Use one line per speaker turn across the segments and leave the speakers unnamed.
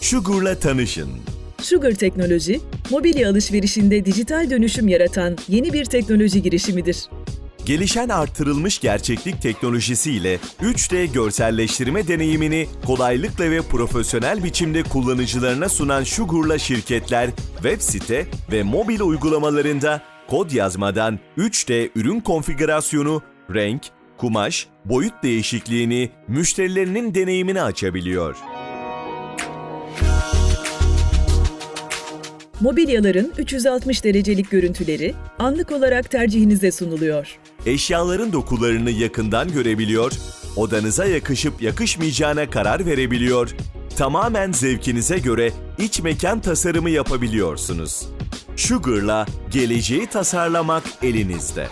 Sugar'la tanışın.
Sugar Teknoloji, mobilya alışverişinde dijital dönüşüm yaratan yeni bir teknoloji girişimidir.
Gelişen artırılmış gerçeklik teknolojisiyle 3D görselleştirme deneyimini kolaylıkla ve profesyonel biçimde kullanıcılarına sunan Sugar'la şirketler web site ve mobil uygulamalarında kod yazmadan 3D ürün konfigürasyonu, renk, kumaş, boyut değişikliğini müşterilerinin deneyimini açabiliyor.
Mobilyaların 360 derecelik görüntüleri anlık olarak tercihinize sunuluyor.
Eşyaların dokularını yakından görebiliyor, odanıza yakışıp yakışmayacağına karar verebiliyor, tamamen zevkinize göre iç mekan tasarımı yapabiliyorsunuz. Sugar'la geleceği tasarlamak elinizde.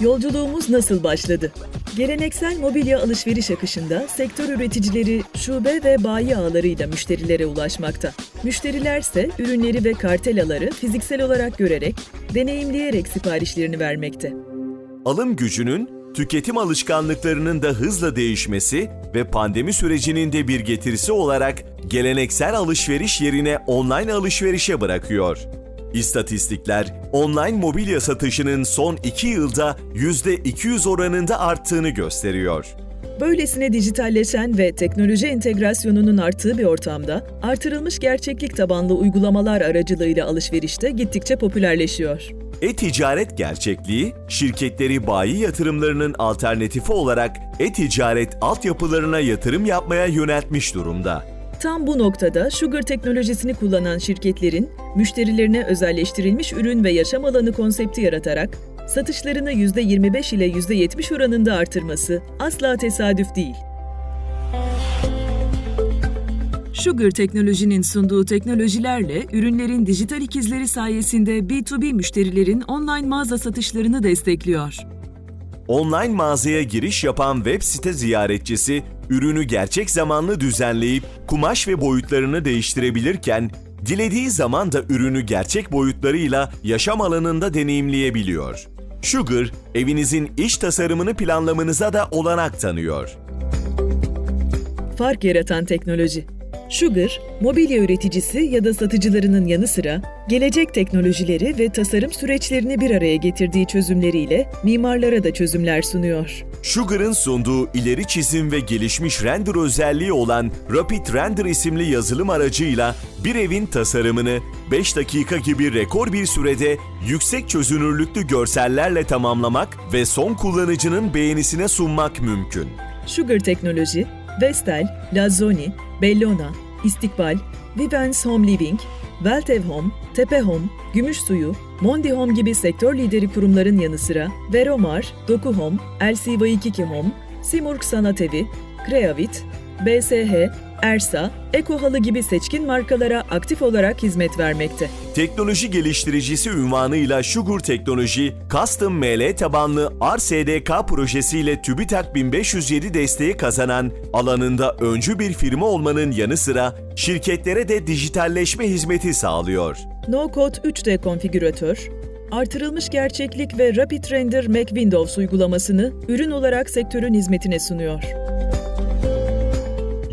Yolculuğumuz nasıl başladı? Geleneksel mobilya alışveriş akışında sektör üreticileri şube ve bayi ağlarıyla müşterilere ulaşmakta. Müşterilerse ürünleri ve kartelaları fiziksel olarak görerek, deneyimleyerek siparişlerini vermekte.
Alım gücünün, tüketim alışkanlıklarının da hızla değişmesi ve pandemi sürecinin de bir getirisi olarak geleneksel alışveriş yerine online alışverişe bırakıyor. İstatistikler, online mobilya satışının son 2 yılda %200 oranında arttığını gösteriyor.
Böylesine dijitalleşen ve teknoloji entegrasyonunun arttığı bir ortamda artırılmış gerçeklik tabanlı uygulamalar aracılığıyla alışverişte gittikçe popülerleşiyor.
E-ticaret gerçekliği, şirketleri bayi yatırımlarının alternatifi olarak e-ticaret altyapılarına yatırım yapmaya yöneltmiş durumda.
Tam bu noktada Sugar teknolojisini kullanan şirketlerin müşterilerine özelleştirilmiş ürün ve yaşam alanı konsepti yaratarak satışlarını %25 ile %70 oranında artırması asla tesadüf değil. Sugar teknolojinin sunduğu teknolojilerle ürünlerin dijital ikizleri sayesinde B2B müşterilerin online mağaza satışlarını destekliyor.
Online mağazaya giriş yapan web site ziyaretçisi, ürünü gerçek zamanlı düzenleyip kumaş ve boyutlarını değiştirebilirken, dilediği zaman da ürünü gerçek boyutlarıyla yaşam alanında deneyimleyebiliyor. Sugar, evinizin iç tasarımını planlamanıza da olanak tanıyor.
Fark yaratan teknoloji. Sugar, mobilya üreticisi ya da satıcılarının yanı sıra gelecek teknolojileri ve tasarım süreçlerini bir araya getirdiği çözümleriyle mimarlara da çözümler sunuyor.
Sugar'ın sunduğu ileri çizim ve gelişmiş render özelliği olan Rapid Render isimli yazılım aracıyla bir evin tasarımını 5 dakika gibi rekor bir sürede yüksek çözünürlüklü görsellerle tamamlamak ve son kullanıcının beğenisine sunmak mümkün.
Sugar Teknoloji, Vestel, Lazzoni, Bellona, İstikbal, Vivens Home Living, Weltev Home, Tepe Home, Gümüş Suyu, Mondi Home gibi sektör lideri kurumların yanı sıra Veromar, Doku Home, LCV22 Home, Simurg Sanat Evi, Creavit, BSH, Ersa, Eko Halı gibi seçkin markalara aktif olarak hizmet vermekte.
Teknoloji geliştiricisi ünvanıyla Sugar Teknoloji, Custom ML tabanlı RSDK projesiyle TÜBİTAK 1507 desteği kazanan alanında öncü bir firma olmanın yanı sıra şirketlere de dijitalleşme hizmeti sağlıyor.
No-Code 3D konfigüratör, artırılmış gerçeklik ve Rapid Render Mac Windows uygulamasını ürün olarak sektörün hizmetine sunuyor.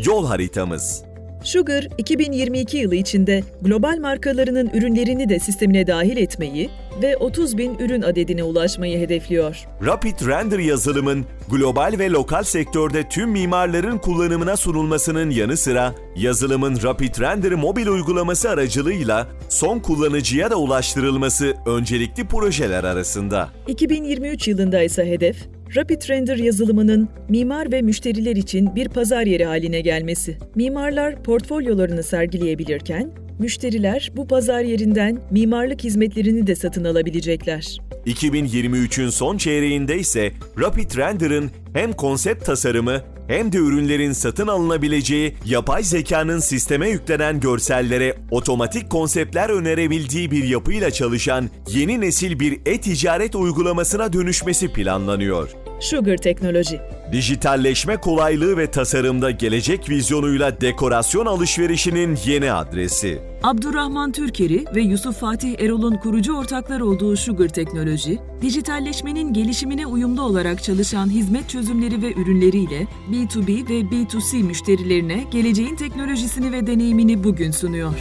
Yol haritamız
Sugar, 2022 yılı içinde global markalarının ürünlerini de sistemine dahil etmeyi ve 30 bin ürün adedine ulaşmayı hedefliyor.
Rapid Render yazılımın global ve lokal sektörde tüm mimarların kullanımına sunulmasının yanı sıra yazılımın Rapid Render mobil uygulaması aracılığıyla son kullanıcıya da ulaştırılması öncelikli projeler arasında.
2023 yılında ise hedef, Rapid Render yazılımının mimar ve müşteriler için bir pazar yeri haline gelmesi. Mimarlar portfolyolarını sergileyebilirken, müşteriler bu pazar yerinden mimarlık hizmetlerini de satın alabilecekler.
2023'ün son çeyreğinde ise Rapid Render'ın hem konsept tasarımı hem de ürünlerin satın alınabileceği yapay zekanın sisteme yüklenen görsellere otomatik konseptler önerebildiği bir yapıyla çalışan yeni nesil bir e-ticaret uygulamasına dönüşmesi planlanıyor.
Sugar Teknoloji.
Dijitalleşme kolaylığı ve tasarımda gelecek vizyonuyla dekorasyon alışverişinin yeni adresi.
Abdurrahman Türkeri ve Yusuf Fatih Erol'un kurucu ortaklar olduğu Sugar Teknoloji, dijitalleşmenin gelişimine uyumlu olarak çalışan hizmet çözümleri ve ürünleriyle B2B ve B2C müşterilerine geleceğin teknolojisini ve deneyimini bugün sunuyor.